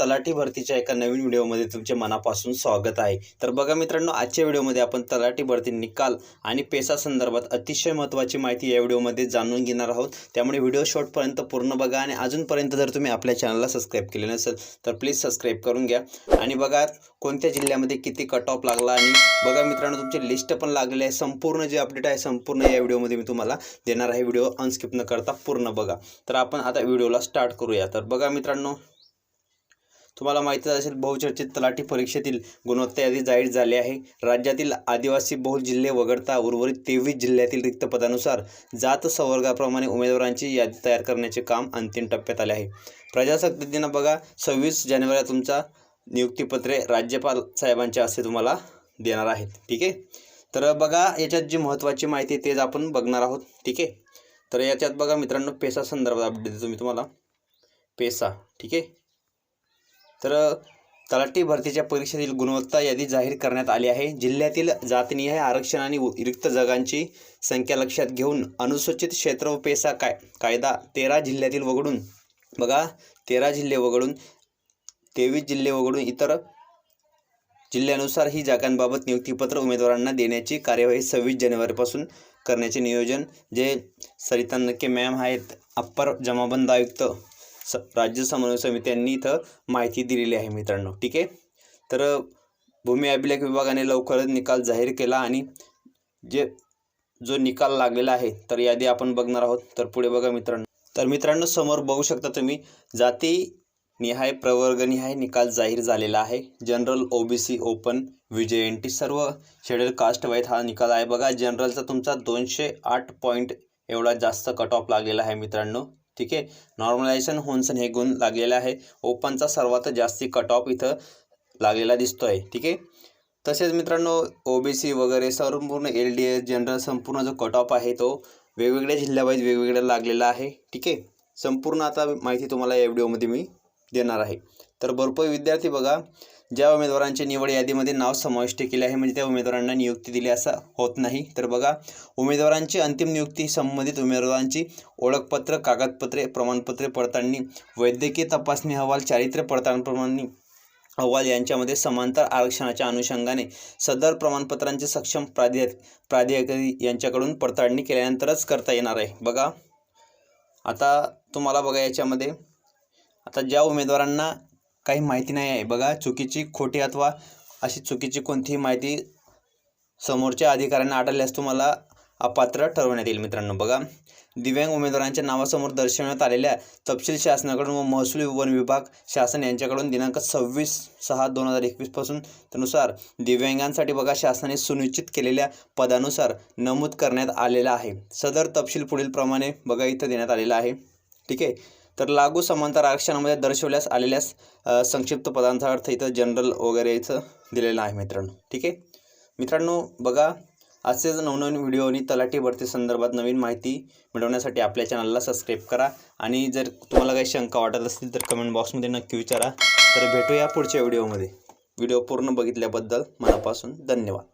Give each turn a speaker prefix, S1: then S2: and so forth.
S1: तलाठी भरतीच्या एका नवीन व्हिडिओमध्ये तुमचे मनापासून स्वागत आहे. तर बघा मित्रांनो आजच्या व्हिडिओमध्ये आपण तलाठी भरती निकाल आणि पेसा संदर्भात अतिशय महत्त्वाची माहिती या व्हिडिओमध्ये जाणून घेणार आहोत. त्यामुळे व्हिडिओ शॉर्टपर्यंत पूर्ण बघा आणि अजूनपर्यंत जर तुम्ही आपल्या चॅनलला सबस्क्राईब केले नसेल तर प्लीज सबस्क्राईब करून घ्या. आणि बघा कोणत्या जिल्ह्यामध्ये किती कट ऑफ लागला आणि बघा मित्रांनो तुमची लिस्ट पण लागलेली आहे. संपूर्ण जे अपडेट आहे संपूर्ण या व्हिडिओमध्ये मी तुम्हाला देणार आहे. व्हिडिओ अनस्किप न करता पूर्ण बघा. तर आपण आता व्हिडिओला स्टार्ट करूया. तर बघा मित्रांनो तुम्हाला माहितीच असेल बहुचर्चित तलाठी परीक्षेतील गुणवत्ता यादी जाहीर झाली आहे. राज्यातील आदिवासी बहुल जिल्हे वगळता उर्वरित तेवीस जिल्ह्यातील रिक्त पदानुसार जात संवर्गाप्रमाणे उमेदवारांची यादी तयार करण्याचे काम अंतिम टप्प्यात आले आहे. प्रजासत्ताक दिन बघा सव्वीस जानेवारी तुमचा नियुक्तीपत्रे राज्यपाल साहेबांचे असे तुम्हाला देणार आहेत. ठीक आहे? तर बघा याच्यात जी महत्त्वाची माहिती आहे तेच आपण बघणार आहोत. ठीक आहे? तर याच्यात बघा मित्रांनो पेसा संदर्भात अपडेट देतो मी तुम्हाला. पेसा. ठीक आहे? तर तलाठी भरतीच्या परीक्षेतील गुणवत्ता यादी जाहीर करण्यात आली आहे. जिल्ह्यातील जातनिहाय आरक्षण आणि उ- रिक्त जागांची संख्या लक्षात घेऊन अनुसूचित क्षेत्र व पेसा काय कायदा तेरा जिल्ह्यातील वगळून बघा तेरा जिल्हे वगळून तेवीस जिल्हे वगळून इतर जिल्ह्यानुसार ही जागांबाबत नियुक्तीपत्र उमेदवारांना देण्याची कार्यवाही सव्वीस जानेवारीपासून करण्याचे नियोजन जे सरिता नक्के मॅम आहेत अप्पर जमाबंद आयुक्त स राज्य समन्वय समिती यांनी इथं माहिती दिलेली आहे मित्रांनो ठीक आहे? तर भूमी अभिलेख विभागाने लवकरच निकाल जाहीर केला आणि जे जो निकाल लागलेला आहे तर यादी आपण बघणार आहोत. तर पुढे बघा मित्रांनो. तर मित्रांनो समोर बघू शकता तुम्ही जाती निहाय प्रवर्गनिहाय निकाल जाहीर झालेला आहे. General O B C open विजय एन टी सर्व शेड्यूल कास्ट वाईज हा निकाल आहे. बघा जनरलचा तुमचा दोनशे आठ पॉईंट एवढा जास्त कट ऑफ लागलेला आहे मित्रांनो. ठीक आहे. नॉर्मलायझेशन होन्सन हे गुण लागलेला आहे. ओपनचा सर्वात जास्ती कट ऑफ इथं लागलेला दिसतो आहे ठीक आहे. तसेच मित्रांनो ओ बी सी वगैरे संपूर्ण एल डी एस जनरल संपूर्ण जो कट ऑफ आहे तो वेगवेगळ्या जिल्ह्यावाईज वेगवेगळ्या लागलेला आहे. ठीक आहे. संपूर्ण आता माहिती तुम्हाला या व्हिडिओमध्ये मी देणार आहे. तर भरपूर विद्यार्थी बघा ज्या उमेदवारांच्या निवड यादीमध्ये नाव समाविष्ट केले आहे म्हणजे त्या उमेदवारांना नियुक्ती दिली असा होत नाही. तर बघा उमेदवारांची अंतिम नियुक्ती संबंधित उमेदवारांची ओळखपत्र कागदपत्रे प्रमाणपत्रे पडताळणी वैद्यकीय तपासणी अहवाल चारित्र्य पडताळणी अहवाल यांच्यामध्ये समांतर आरक्षणाच्या अनुषंगाने सदर प्रमाणपत्रांचे सक्षम प्राध्या प्राधिकारी यांच्याकडून पडताळणी केल्यानंतरच करता येणार आहे. बघा आता तुम्हाला बघा याच्यामध्ये आता ज्या उमेदवारांना काही माहिती नाही आहे. बघा चुकीची खोटी अथवा अशी चुकीची कोणतीही माहिती समोरच्या अधिकाऱ्यांना आढळल्यास तुम्हाला अपात्र ठरवण्यात येईल मित्रांनो. बघा दिव्यांग उमेदवारांच्या नावासमोर दर्शवण्यात आलेल्या तपशील शासनाकडून व महसूल वन विभाग शासन यांच्याकडून दिनांक सव्वीस सहा दोन हजार एकवीसपासून त्यानुसार दिव्यांगांसाठी बघा शासनाने सुनिश्चित केलेल्या पदानुसार नमूद करण्यात आलेला आहे. सदर तपशील पुढीलप्रमाणे बघा इथं देण्यात आलेला आहे. ठीक आहे. तर लागू समांतर आरक्षणामध्ये दर्शवल्यास आलेल्यास संक्षिप्त पदांचा अर्थ इथं जनरल वगैरे इथं दिलेला आहे मित्रांनो. ठीक आहे? मित्रांनो बघा असेच नवनवीन व्हिडिओ आणि तलाठी भरती संदर्भात नवीन माहिती मिळवण्यासाठी आपल्या चॅनलला सबस्क्राईब करा. आणि जर तुम्हाला काही शंका वाटत असतील तर कमेंट बॉक्समध्ये नक्की विचारा. तर भेटूया पुढच्या व्हिडिओमध्ये व्हिडिओ पूर्ण बघितल्याबद्दल मनापासून धन्यवाद.